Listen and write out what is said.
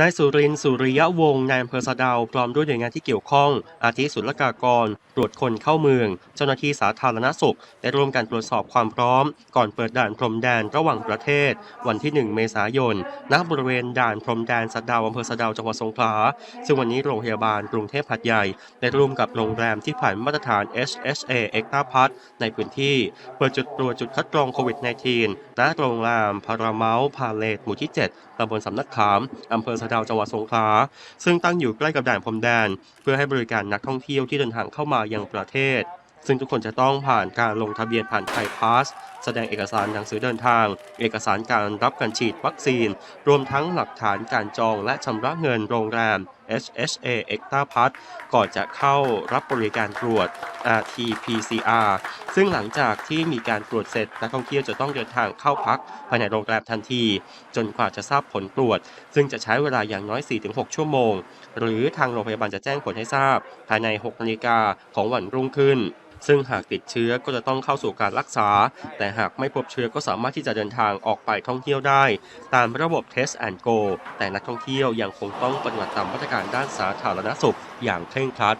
นายสุรินทร์สุริยะวงศ์นายอำเภอสะดาวพร้อมด้วยหน่วยงานที่เกี่ยวข้อง อาทิศุลกากร ตรวจคนเข้าเมือง เจ้าหน้าที่สาธารณสุข ได้ร่วมกันตรวจสอบความพร้อม ก่อนเปิดด่านพรมแดนระหว่างประเทศ วันที่ 1 เมษายน ณ บริเวณด่านพรมแดนสะดาวอำเภอสะดาวจังหวัดสงขลา ซึ่งวันนี้โรงพยาบาลกรุงเทพหัดใหญ่ ได้ร่วมกับโรงแรมที่ผ่านมาตรฐาน HSA e x t r a p a s ในพื้นที่ เปิดจุดตรวจจุดคัดกรองโควิด -19 ณ โรงแรมพาราเมลพาเลตหมู่ที่ 7ตำบลสำนักขามอำเภอสะดาวจังหวัดสงขลาซึ่งตั้งอยู่ใกล้กับด่านพรมแดน เพื่อให้บริการนักท่องเที่ยวที่เดินทางเข้ามายังประเทศ ซึ่งทุกคนจะต้องผ่านการลงทะเบียนผ่านไทยพาสแสดงเอกสารหนังสือเดินทาง เอกสารการรับการฉีดวัคซีน รวมทั้งหลักฐานการจองและชำระเงินโรงแรม HHA Extra Pass ก่อนจะเข้ารับบริการตรวจ RT-PCR ซึ่งหลังจากที่มีการตรวจเสร็จนักท่องเที่ยวจะต้องเดินทางเข้าพักภายในโรงแรมทันที จนกว่าจะทราบผลตรวจ ซึ่งจะใช้เวลาอย่างน้อย 4-6 ชั่วโมง หรือทางโรงพยาบาลจะแจ้งผลให้ทราบ ภายใน 6 นาฬิกาของวันรุ่งขึ้น ซึ่งหากติดเชื้อก็จะต้องเข้าสู่การรักษา แต่หากไม่พบเชื้อก็สามารถที่จะเดินทางออกไปท่องเที่ยวได้ ตามระบบ Test and Go แต่นักท่องเที่ยวยังคงต้องปฏิบัติตามมาตรการด้านสาธารณสุขอย่างเคร่งครัด